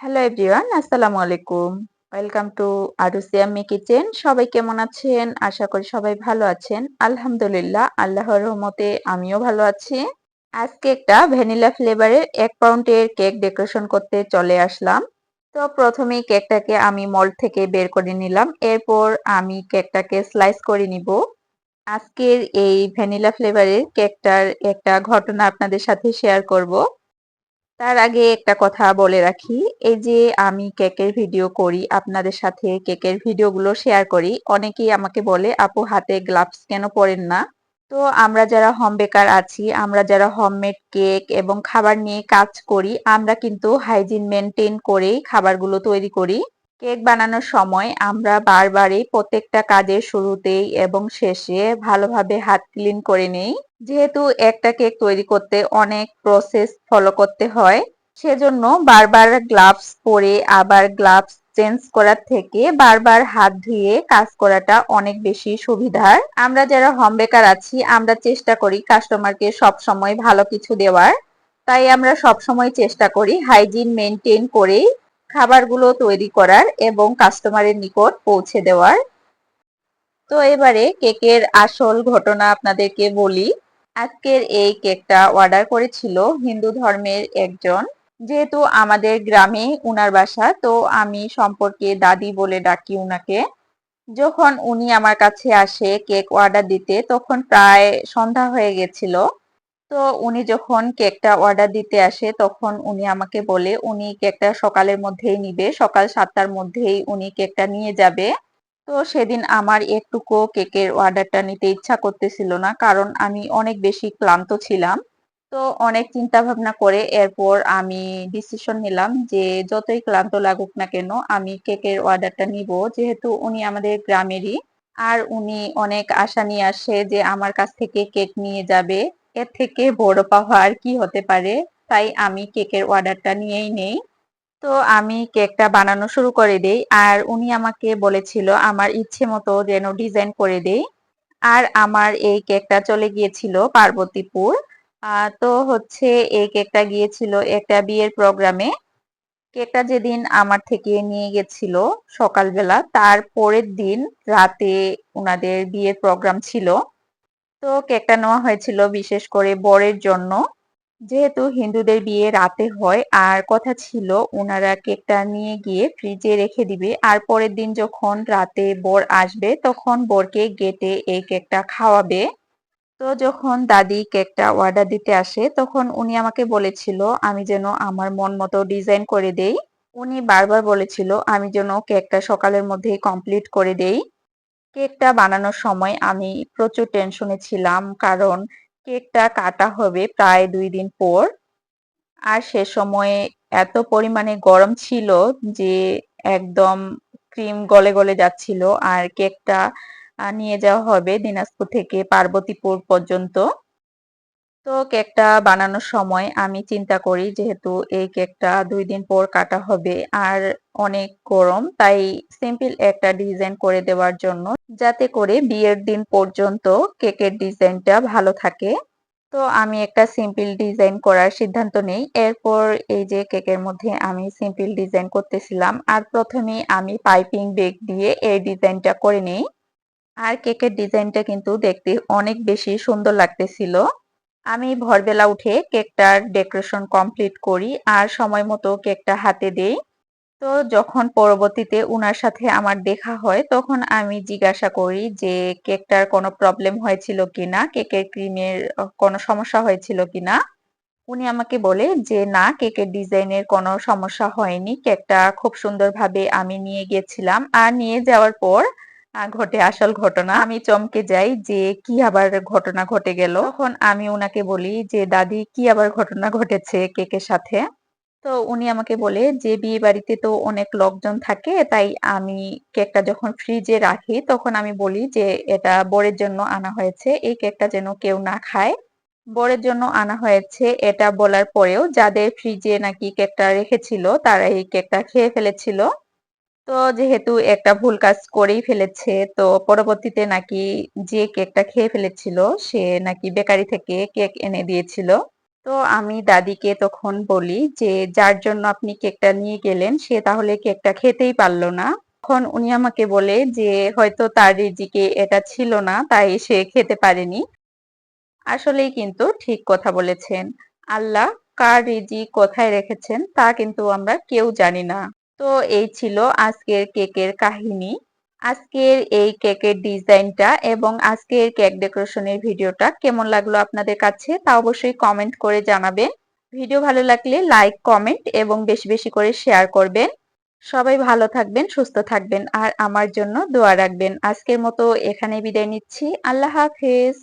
Hello everyone আসসালামু আলাইকুম। Welcome to আরুসিয়ামি kitchen সবাই কেমন আছেন? আশা করি সবাই ভালো আছেন। আলহামদুলিল্লাহ, আল্লাহর রহমতে আমিও ভালো আছি। আজকে একটা ভ্যানিলা ফ্লেভারের এক পাউন্ডের কেক ডেকোরেশন করতে চলে আসলাম। তো প্রথমে কেকটাকে আমি মল্ড থেকে বের করে নিলাম। এরপর আমি কেকটাকে স্লাইস করে নিব। আজকের এই ভ্যানিলা ফ্লেভারের কেকটার একটা ঘটনা আপনাদের সাথে শেয়ার করব। তার আগে একটা কথা বলে রাখি, এই যে আমি কেকের ভিডিও করি, আপনাদের সাথে কেকের ভিডিওগুলো শেয়ার করি, অনেকেই আমাকে বলে, আপু, হাতে গ্লাভস কেন পরেন না? তো আমরা যারা হোম বেকার আছি, আমরা যারা হোমমেড কেক এবং খাবার নিয়ে কাজ করি, আমরা কিন্তু হাইজিন মেনটেন করেই খাবারগুলো তৈরি করি। কেক বানানোর সময় আমরা বারবারই প্রত্যেকটা কাজের শুরুতেই এবং শেষে ভালোভাবে হাত ক্লিন করে নেই। যেহেতু একটা কেক তৈরি করতে অনেক প্রসেস ফলো করতে হয়, সেজন্য বারবার গ্লাভস পরে আবার গ্লাভস চেঞ্জ করার থেকে বারবার হাত ধুয়ে কাজ করাটা অনেক বেশি সুবিধার। আমরা যারা হোম বেকার আছি, আমরা চেষ্টা করি কাস্টমারকে সব সময় ভালো কিছু দেওয়ার। তাই আমরা সব সময় চেষ্টা করি হাইজিন মেনটেন করেই খাবারগুলো তৈরি করার এবং কাস্টমারের নিকট পৌঁছে দেওয়ার। তো এবারে কেকের আসল ঘটনা আপনাদেরকে বলি। আজকের এই কেকটা অর্ডার করেছিল হিন্দু ধর্মের একজন। যেহেতু আমাদের গ্রামে উনার বাসা, তো আমি সম্পর্কে দাদি বলে ডাকি উনাকে। যখন উনি আমার কাছে আসে কেক অর্ডার দিতে, তখন প্রায় সন্ধ্যা হয়ে গেছিল। তো উনি যখন কেকটা অর্ডার দিতে আসে, তখন উনি আমাকে বলে, উনি কেকটা সকালের মধ্যেই নিবে, সকাল সাতটার মধ্যেই উনি কেকটা নিয়ে যাবে। তো সেদিন আমার একটুকু কেকের অর্ডারটা নিতে ইচ্ছা করতেছিল না, কারণ আমি অনেক বেশি ক্লান্ত ছিলাম। তো অনেক চিন্তা ভাবনা করে এরপর আমি ডিসিশন নিলাম যে, যতই ক্লান্ত লাগুক না কেন, আমি কেকের অর্ডারটা নিব। যেহেতু উনি আমাদের গ্রামেরই, আর উনি অনেক আশা নিয়ে আসে যে, আমার কাছ থেকে কেক নিয়ে যাবে। এর থেকে বড় পাওয়া আর কি হতে পারে, তাই আমি কেকের অর্ডারটা নিয়েই নেই। তো আমি কেকটা বানানো শুরু করে দেই, আর উনি আমাকে বলেছিল আমার ইচ্ছে মতো যেন ডিজাইন করে দেই। আর আমার এই কেকটা চলে গিয়েছিল পার্বতীপুর। তো হচ্ছে এই কেকটা গিয়েছিল একটা বিয়ের প্রোগ্রামে। কেকটা যেদিন আমার থেকে নিয়ে গেছিল সকালবেলা, তার পরের দিন রাতে ওনাদের বিয়ের প্রোগ্রাম ছিল। তো কেকটা নেওয়া হয়েছিল বিশেষ করে বরের জন্য। যেহেতু হিন্দুদের বিয়ে রাতে হয়, আর কথা ছিল ওনারা কেকটা নিয়ে গিয়ে ফ্রিজে রেখে দিবে। আর পরের দিন যখন রাতে বর আসবে, তখন বরকে গেটে এই কেকটা খাওয়াবে। তো যখন দাদি কেকটা অর্ডার দিতে আসে, তখন উনি আমাকে বলেছিল, আমি যেন আমার মন মতো ডিজাইন করে দেই। উনি বারবার বলেছিল, আমি যেন কেকটা সকালের মধ্যেই কমপ্লিট করে দেই। কেকটা বানানোর সময় আমি প্রচুর টেনশনে ছিলাম, কারণ কেকটা কাটা হবে প্রায় দুই দিন পর। আর সে সময়ে এত পরিমাণে গরম ছিল যে একদম ক্রিম গলে গলে যাচ্ছিল। আর কেকটা নিয়ে যাওয়া হবে দিনাজপুর থেকে পার্বতীপুর পর্যন্ত। তো কেকটা বানানোর সময় আমি চিন্তা করি যেহেতু এই কেকটা দুই দিন পর কাটা হবে আর অনেক গরম, তাই সিম্পল একটা ডিজাইন করে দেওয়ার জন্য যাতে করে বিয়ের দিন পর্যন্ত কেকের ডিজাইনটা ভালো থাকে। তো আমি একটা সিম্পল ডিজাইন করার সিদ্ধান্ত নেই। এরপর এই যে কেকের মধ্যে আমি সিম্পল ডিজাইন করতেছিলাম আর প্রথমে আমি পাইপিং বেগ দিয়ে এই ডিজাইনটা করে নেই। আর কেকের ডিজাইনটা কিন্তু দেখতে অনেক বেশি সুন্দর লাগতেছিল। আমি ভোরবেলা উঠে কেকটার ডেকোরেশন কমপ্লিট করি আর সময় মতো কেকটা হাতে দেই। তো যখন পরবর্তীতে উনার সাথে আমার দেখা হয়, তখন আমি জিজ্ঞাসা করি যে কেকটার কোনো প্রবলেম হয়েছিল কিনা, কেকের ক্রিমের কোনো সমস্যা হয়েছিল কিনা। উনি আমাকে বলে যে, না, কেকের ডিজাইনের কোনো সমস্যা হয়নি। কেকটা খুব সুন্দরভাবে আমি নিয়ে গিয়েছিলাম আর নিয়ে যাওয়ার পর ঘটে আসল ঘটনা। আমি চমকে যাই যে কি আবার ঘটনা ঘটে গেল। তখন আমি উনাকে বলি যে, দাদি, কি আবার ঘটনা ঘটেছে? কেকের সাথে? তো উনি আমাকে বলে, যে বিয়ে বাড়িতে তো অনেক লোকজন থাকে, তাই আমি কেকটা যখন ফ্রিজে রাখি, তখন আমি বলি যে, এটা বরের জন্য আনা হয়েছে। এই কেকটা যেন কেউ না খায়। বরের জন্য আনা হয়েছে, এটা বলার পরেও যাদের ফ্রিজে নাকি কেকটা রেখেছিল, তারা এই কেকটা খেয়ে ফেলেছিল। তো যেহেতু একটা ভুল কাজ করেই ফেলেছে, তো পরবর্তীতে নাকি যে কেকটা খেয়ে ফেলেছিল, সে নাকি বেকারি থেকে কেক এনে দিয়েছিল। তো আমি দাদিকে তখন বলি যে, যার জন্য আপনি কেকটা নিয়ে গেলেন, সে তাহলে কেকটা খেতেই পারল না। তখন উনি আমাকে বলে যে, হয়তো তার রিজিকে এটা ছিল না, তাই সে খেতে পারেনি। আসলেই কিন্তু ঠিক কথা বলেছেন। আল্লাহ কার রিজিক কোথায় রেখেছেন, তা কিন্তু আমরা কেউ জানি না। তো এই ছিল আজকের কেকের কাহিনী। আজকের এই কেকের ডিজাইনটা এবং আজকের কেক ডেকোরেশনের ভিডিওটা কেমন লাগল আপনাদের কাছে তা অবশ্যই কমেন্ট করে জানাবেন। ভিডিও ভালো লাগলে লাইক, কমেন্ট এবং বেশি বেশি করে শেয়ার করবেন। সবাই ভালো থাকবেন, সুস্থ থাকবেন আর আমার জন্য দোয়া রাখবেন। আজকের মতো এখানে বিদায় নিচ্ছি। আল্লাহ হাফেজ।